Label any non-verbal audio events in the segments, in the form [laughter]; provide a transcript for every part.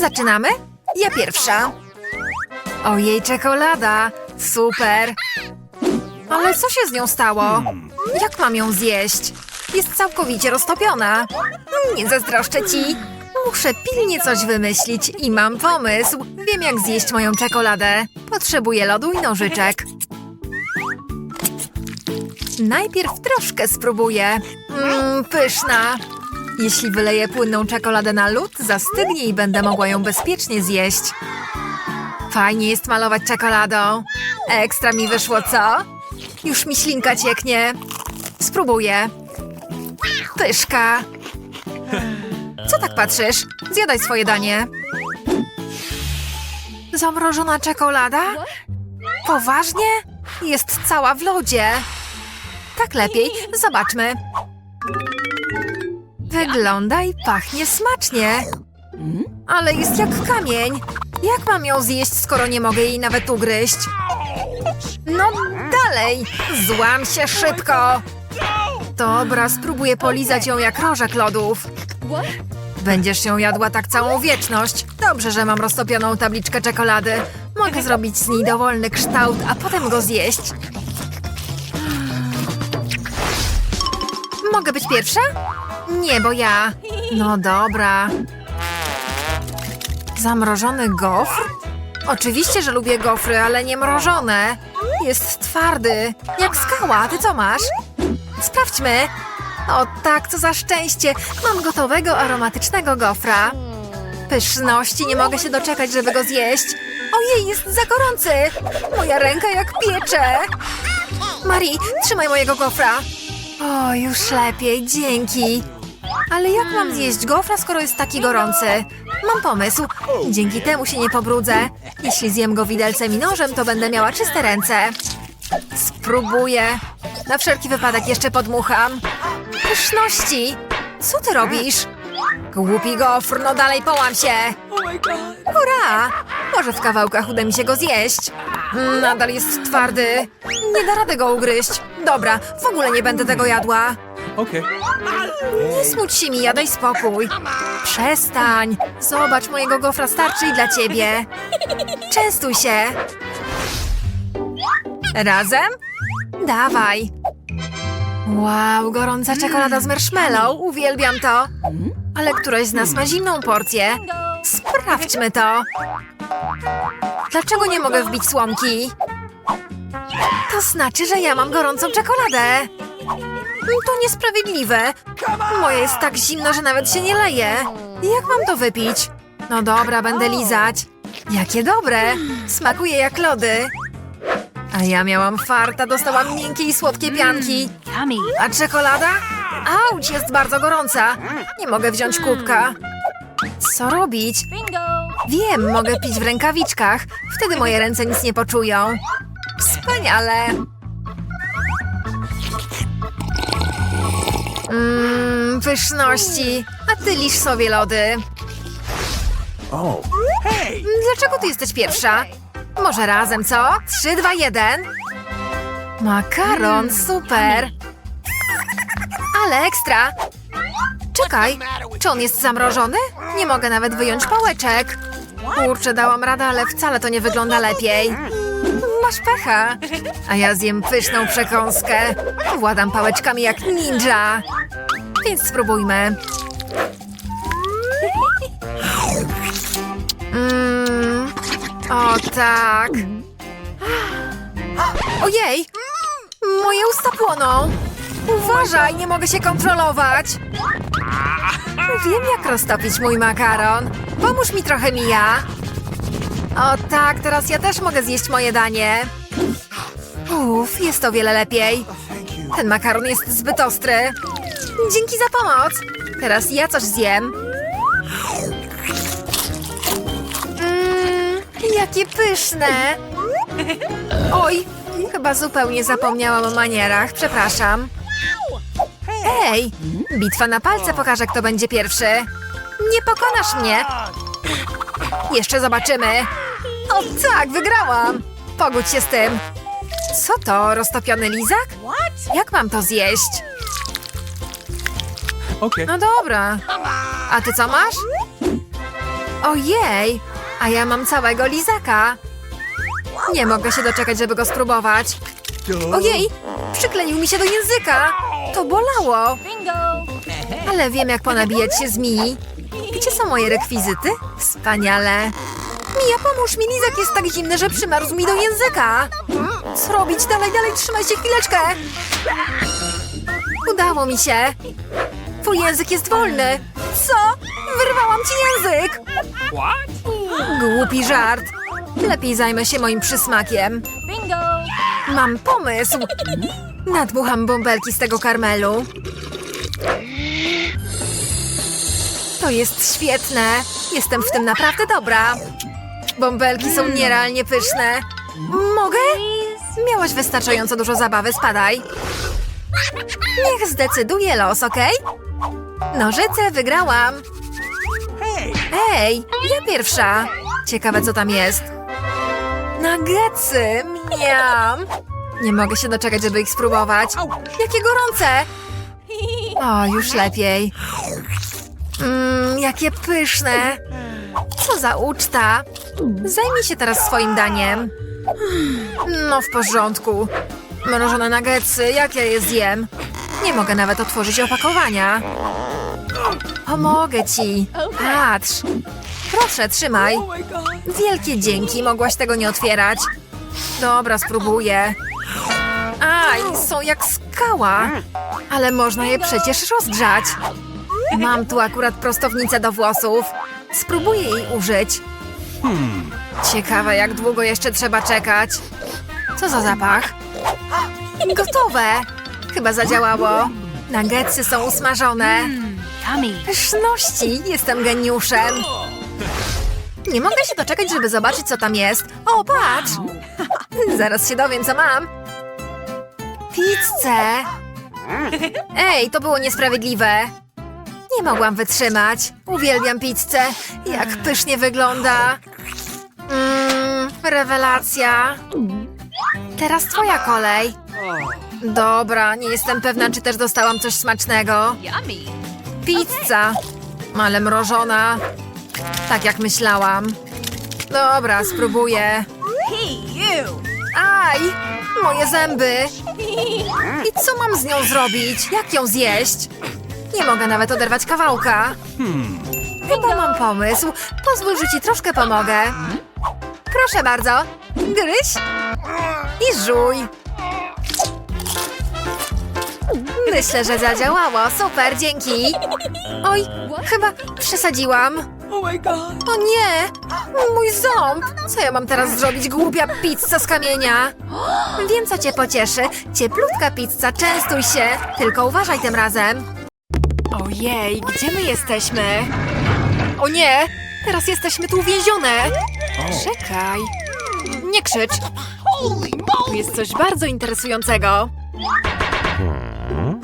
Zaczynamy? Ja pierwsza. Ojej, czekolada. Super. Ale co się z nią stało? Jak mam ją zjeść? Jest całkowicie roztopiona. Nie zazdroszczę ci. Muszę pilnie coś wymyślić i mam pomysł. Wiem, jak zjeść moją czekoladę. Potrzebuję lodu i nożyczek. Najpierw troszkę spróbuję. Mmm, pyszna. Jeśli wyleję płynną czekoladę na lód, zastygnie i będę mogła ją bezpiecznie zjeść. Fajnie jest malować czekoladą. Ekstra mi wyszło, co? Już mi ślinka cieknie. Spróbuję. Pyszka. Co tak patrzysz? Zjadaj swoje danie. Zamrożona czekolada? Poważnie? Jest cała w lodzie. Tak lepiej. Zobaczmy. Wygląda i pachnie smacznie. Ale jest jak kamień. Jak mam ją zjeść, skoro nie mogę jej nawet ugryźć? No dalej! Złam się szybko! Dobra, spróbuję polizać ją jak rożek lodów. Będziesz ją jadła tak całą wieczność. Dobrze, że mam roztopioną tabliczkę czekolady. Mogę zrobić z niej dowolny kształt, a potem go zjeść. Mogę być pierwsza? Nie, bo ja. No dobra. Zamrożony gofr? Oczywiście, że lubię gofry, ale nie mrożone. Jest twardy, jak skała. Ty co masz? Sprawdźmy. O tak, co za szczęście. Mam gotowego, aromatycznego gofra. Pyszności, nie mogę się doczekać, żeby go zjeść. Ojej, jest za gorący. Moja ręka jak piecze. Marii, trzymaj mojego gofra. O, już lepiej, dzięki. Ale jak mam zjeść gofra, skoro jest taki gorący? Mam pomysł. Dzięki temu się nie pobrudzę. Jeśli zjem go widelcem i nożem, to będę miała czyste ręce. Spróbuję. Na wszelki wypadek jeszcze podmucham. Pyszności! Co ty robisz? Głupi gofr, no dalej połam się! Hurra! Może w kawałkach uda mi się go zjeść. Nadal jest twardy. Nie da rady go ugryźć. Dobra, w ogóle nie będę tego jadła. Okay. Nie smuć się mi, daj spokój. Przestań. Zobacz, mojego gofra starczy i dla ciebie. Częstuj się. Razem? Dawaj. Wow, gorąca czekolada z marshmallow. Uwielbiam to. Ale któraś z nas ma zimną porcję. Sprawdźmy to. Dlaczego nie mogę wbić słomki? To znaczy, że ja mam gorącą czekoladę. To niesprawiedliwe. Moje jest tak zimno, że nawet się nie leje. Jak mam to wypić? No dobra, będę lizać. Jakie dobre. Smakuje jak lody. A ja miałam farta, dostałam miękkie i słodkie pianki. Yummy. A czekolada? Auć, jest bardzo gorąca. Nie mogę wziąć kubka. Co robić? Wiem, mogę pić w rękawiczkach. Wtedy moje ręce nic nie poczują. Wspaniale. Mmm, pyszności. A ty lisz sobie lody. Oh. Hey! Dlaczego ty jesteś pierwsza? Może razem, co? Trzy, dwa, jeden. Makaron, super. Ale ekstra. Czekaj, czy on jest zamrożony? Nie mogę nawet wyjąć pałeczek. Kurczę, dałam radę, ale wcale to nie wygląda lepiej. Masz pecha. A ja zjem pyszną przekąskę. Władam pałeczkami jak ninja. Więc spróbujmy. Mmm. O tak. Ojej! Moje usta płoną. Uważaj, nie mogę się kontrolować. Wiem, jak roztopić mój makaron. Pomóż mi trochę, Mija. O tak, teraz ja też mogę zjeść moje danie. Uff, jest o wiele lepiej. Ten makaron jest zbyt ostry. Dzięki za pomoc. Teraz ja coś zjem. Mmm, jakie pyszne. Oj, chyba zupełnie zapomniałam o manierach. Przepraszam. Ej, bitwa na palce pokaże, kto będzie pierwszy. Nie pokonasz mnie. Jeszcze zobaczymy. O tak, wygrałam. Pogódź się z tym. Co to, roztopiony lizak? Jak mam to zjeść? Okay. No dobra. A ty co masz? Ojej, a ja mam całego lizaka. Nie mogę się doczekać, żeby go spróbować. Ojej, przykleił mi się do języka. To bolało. Ale wiem, jak ponabijać się z Mii. Gdzie są moje rekwizyty? Wspaniale. Mija, pomóż mi, lizak jest tak zimny, że przymarzł mi do języka. Co robić? Dalej, dalej, trzymaj się chwileczkę. Udało mi się. Twój język jest wolny. Co? Wyrwałam ci język. What? Głupi żart. Lepiej zajmę się moim przysmakiem. Mam pomysł. Nadmucham bąbelki z tego karmelu. To jest świetne. Jestem w tym naprawdę dobra. Bąbelki są nierealnie pyszne. Mogę? Miałaś wystarczająco dużo zabawy, spadaj. Niech zdecyduje los, okej? Nożyce, wygrałam. Ej, ja pierwsza. Ciekawe, co tam jest. Nuggetsy, miam. Nie mogę się doczekać, żeby ich spróbować. Jakie gorące! O, już lepiej. Mmm, jakie pyszne. Co za uczta. Zajmij się teraz swoim daniem. No, w porządku. Mrożone nuggetsy, jak ja je zjem? Nie mogę nawet otworzyć opakowania. Pomogę ci. Patrz. Proszę, trzymaj. Oh! Wielkie dzięki, mogłaś tego nie otwierać. Dobra, spróbuję. Aj, są jak skała. Ale można je przecież rozgrzać. Mam tu akurat prostownicę do włosów. Spróbuję jej użyć. Ciekawe, jak długo jeszcze trzeba czekać. Co za zapach? Gotowe. Chyba zadziałało. Nuggetsy są usmażone. Pyszności, jestem geniuszem. Nie mogę się doczekać, żeby zobaczyć, co tam jest. O, patrz! [laughs] Zaraz się dowiem, co mam. Pizzę! Ej, to było niesprawiedliwe. Nie mogłam wytrzymać. Uwielbiam pizzę. Jak pysznie wygląda. Mmm, rewelacja. Teraz twoja kolej. Dobra, nie jestem pewna, czy też dostałam coś smacznego. Pizza. Ale mrożona. Tak jak myślałam. Dobra, spróbuję. Aj! Moje zęby! I co mam z nią zrobić? Jak ją zjeść? Nie mogę nawet oderwać kawałka. Chyba mam pomysł. Pozwól, że ci troszkę pomogę. Proszę bardzo. Gryź i żuj. Myślę, że zadziałało. Super, dzięki. Oj, chyba przesadziłam. Oh! O nie! Mój ząb! Co ja mam teraz zrobić, głupia pizza z kamienia? Wiem, co cię pocieszy. Cieplutka pizza, częstuj się. Tylko uważaj tym razem. Ojej, gdzie my jesteśmy? O nie! Teraz jesteśmy tu uwięzione! Czekaj. Nie krzycz. Tu jest coś bardzo interesującego.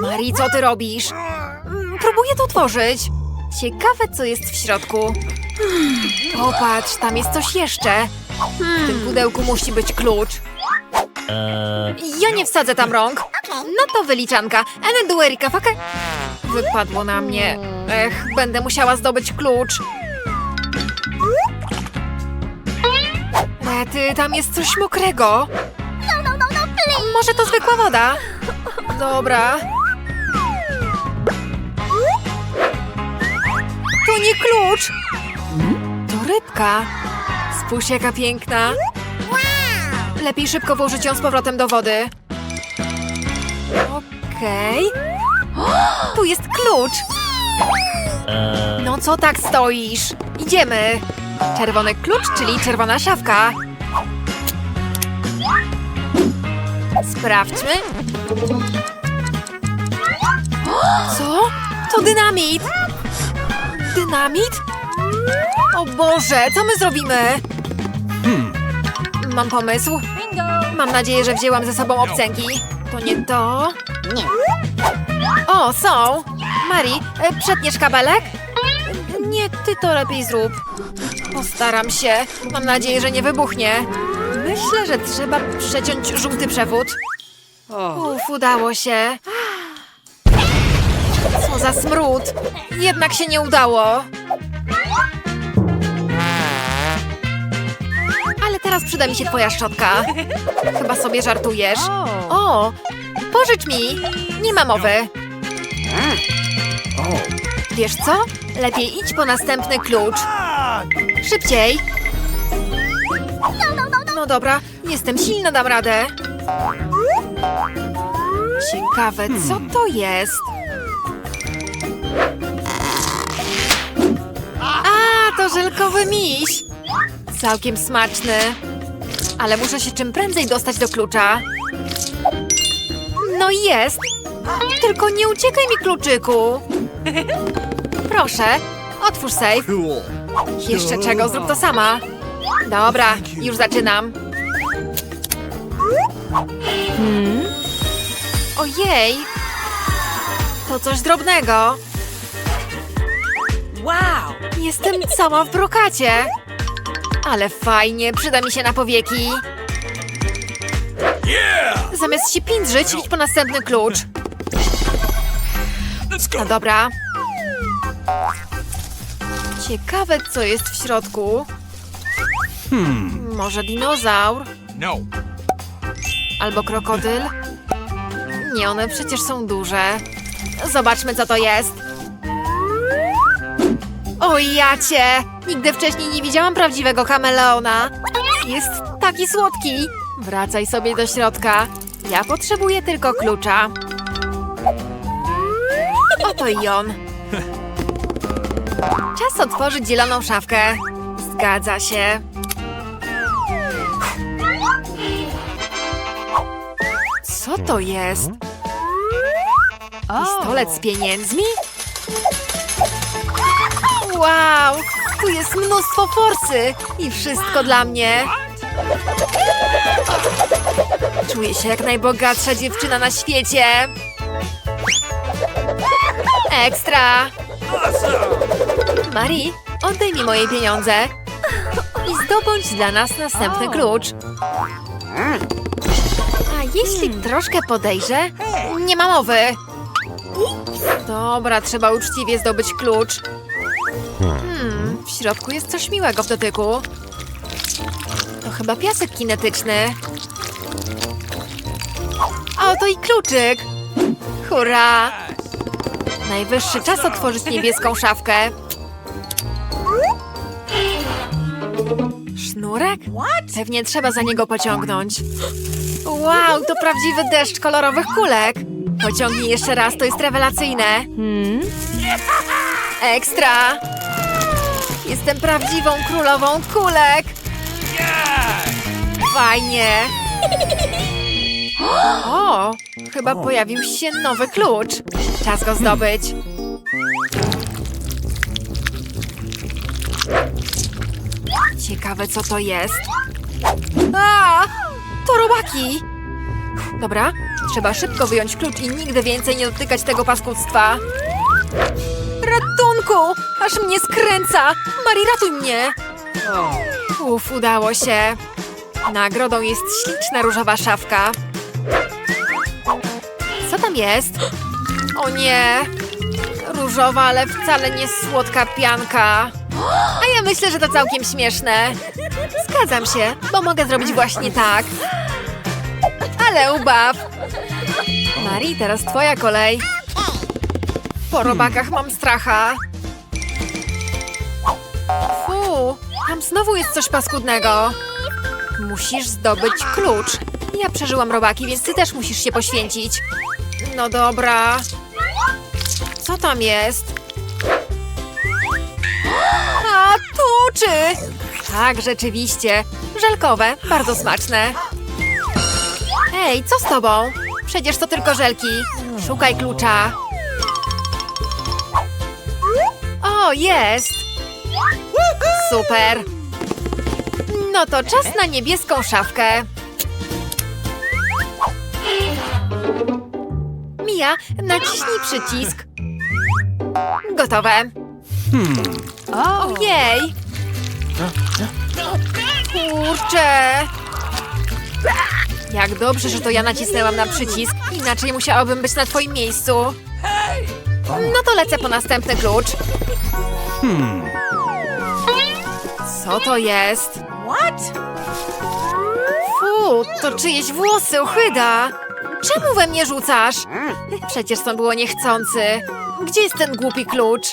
Mari, co ty robisz? Mm, Próbuję to otworzyć. Ciekawe, co jest w środku. Popatrz, tam jest coś jeszcze. W tym pudełku musi być klucz. Ja nie wsadzę tam rąk. No to wyliczanka. Ene du Erika fake. Wypadło na mnie. Ech, będę musiała zdobyć klucz. Rety, tam jest coś mokrego. Może to zwykła woda? Dobra. To nie klucz! To rybka. Spójrz, jaka piękna. Lepiej szybko włożyć ją z powrotem do wody. Okej. Tu jest klucz. No co tak stoisz? Idziemy. Czerwony klucz, czyli czerwona szafka. Sprawdźmy. Co? To dynamit! Dynamit? O Boże, co my zrobimy? Mam pomysł. Mam nadzieję, że wzięłam ze sobą obcęgi. To nie to? Nie. O, są! Mari, e, przetniesz kabelek? Nie, ty to lepiej zrób. Postaram się. Mam nadzieję, że nie wybuchnie. Myślę, że trzeba przeciąć żółty przewód. Uf, udało się. Co za smród! Jednak się nie udało. teraz przyda mi się twoja szczotka. Chyba sobie żartujesz. O, pożycz mi. Nie ma mowy. Wiesz co? Lepiej idź po następny klucz. Szybciej. No dobra, jestem silna, dam radę. Ciekawe, co to jest? Żelkowy miś. Całkiem smaczny. Ale muszę się czym prędzej dostać do klucza. No jest. Tylko nie uciekaj mi, kluczyku. Proszę, otwórz safe. Jeszcze czego? Zrób to sama. Dobra, już zaczynam. Hmm? Ojej! To coś drobnego. Wow. Jestem cała w brokacie. Ale fajnie, przyda mi się na powieki. Zamiast się pindrzyć, idź po następny klucz. No dobra. Ciekawe, co jest w środku. Może dinozaur? No. Albo krokodyl? Nie, one przecież są duże. Zobaczmy, co to jest. O jacie! Nigdy wcześniej nie widziałam prawdziwego kameleona. Jest taki słodki. Wracaj sobie do środka. Ja potrzebuję tylko klucza. Oto i on. Czas otworzyć zieloną szafkę. Zgadza się. Co to jest? Pistolet z pieniędzmi? Wow! Tu jest mnóstwo forsy i wszystko dla mnie. Czuję się jak najbogatsza dziewczyna na świecie. Ekstra! Marie, oddaj mi moje pieniądze i zdobądź dla nas następny klucz. A jeśli troszkę podejrzę? Nie ma mowy. Dobra, trzeba uczciwie zdobyć klucz. Hmm, w środku jest coś miłego w dotyku. To chyba piasek kinetyczny. A oto i kluczyk. Hurra! Najwyższy czas otworzyć niebieską szafkę. Sznurek? Pewnie trzeba za niego pociągnąć. Wow, to prawdziwy deszcz kolorowych kulek. Pociągnij jeszcze raz, to jest rewelacyjne. Hmm? Ekstra! Jestem prawdziwą królową kulek. Fajnie. O, chyba pojawił się nowy klucz. Czas go zdobyć. Ciekawe, co to jest. A, to robaki. Dobra, trzeba szybko wyjąć klucz i nigdy więcej nie dotykać tego paskudztwa. Ratunku! Aż mnie skręca! Mari, ratuj mnie! Uf, udało się. Nagrodą jest śliczna różowa szafka. Co tam jest? O nie! Różowa, ale wcale nie słodka pianka. A ja myślę, że to całkiem śmieszne. Zgadzam się, bo mogę zrobić właśnie tak. Ale ubaw! Marii, teraz twoja kolej. Po robakach mam stracha. Fu, tam znowu jest coś paskudnego. Musisz zdobyć klucz. Ja przeżyłam robaki, więc ty też musisz się poświęcić. No dobra. Co tam jest? A, tuczy! Tak, rzeczywiście. Żelkowe, bardzo smaczne. Ej, co z tobą? Przecież to tylko żelki. Szukaj klucza. Jest! Super! No to czas na niebieską szafkę. Mia, naciśnij przycisk. Gotowe. Ojej! Kurczę! Jak dobrze, że to ja nacisnęłam na przycisk, inaczej musiałabym być na twoim miejscu. No to lecę po następny klucz. Co to jest? Fu, to czyjeś włosy, ochyda. Czemu we mnie rzucasz? Przecież to było niechcący. Gdzie jest ten głupi klucz?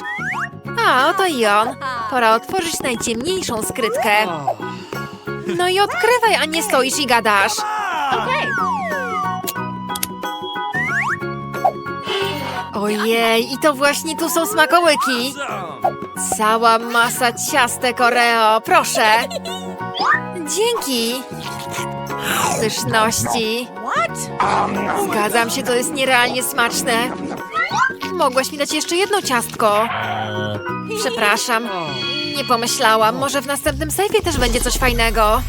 A, oto i on. Pora otworzyć najciemniejszą skrytkę. No i odkrywaj, a nie stoisz i gadasz. Ojej, i to właśnie tu są smakołyki. Cała masa ciastek Oreo, proszę. Dzięki. Pyszności. Zgadzam się, to jest nierealnie smaczne. Mogłaś mi dać jeszcze jedno ciastko. Przepraszam. Nie pomyślałam. Może w następnym sejfie też będzie coś fajnego.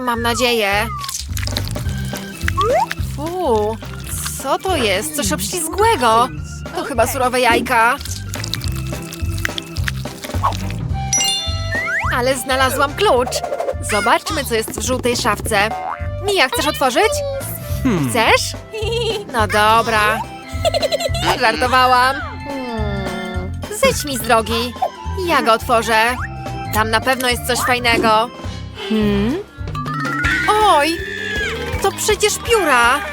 Mam nadzieję. Fu, co to jest? Coś obślizgłego. To chyba surowe jajka. Ale znalazłam klucz. Zobaczmy, co jest w żółtej szafce. Mija, chcesz otworzyć? Chcesz? No dobra. Żartowałam. Hmm. Zejdź mi z drogi. Ja go otworzę. Tam na pewno jest coś fajnego. Hmm? Oj! To przecież pióra!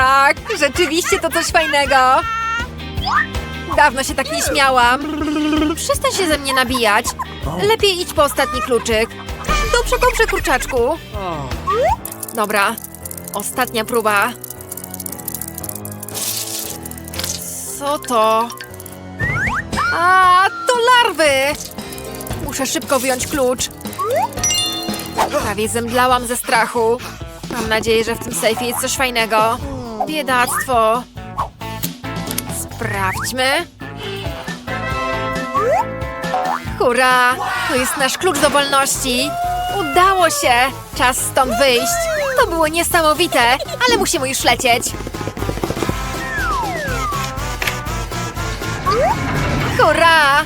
Tak, rzeczywiście to coś fajnego. Dawno się tak nie śmiałam. Przestań się ze mnie nabijać. Lepiej idź po ostatni kluczyk. Dobrze, dobrze, kurczaczku. Dobra, ostatnia próba. Co to? A, to larwy! Muszę szybko wyjąć klucz. Prawie zemdlałam ze strachu. Mam nadzieję, że w tym sejfie jest coś fajnego. Biedactwo. Sprawdźmy. Hurra! To jest nasz klucz do wolności. Udało się! Czas stąd wyjść. To było niesamowite, ale musimy już lecieć. Hurra!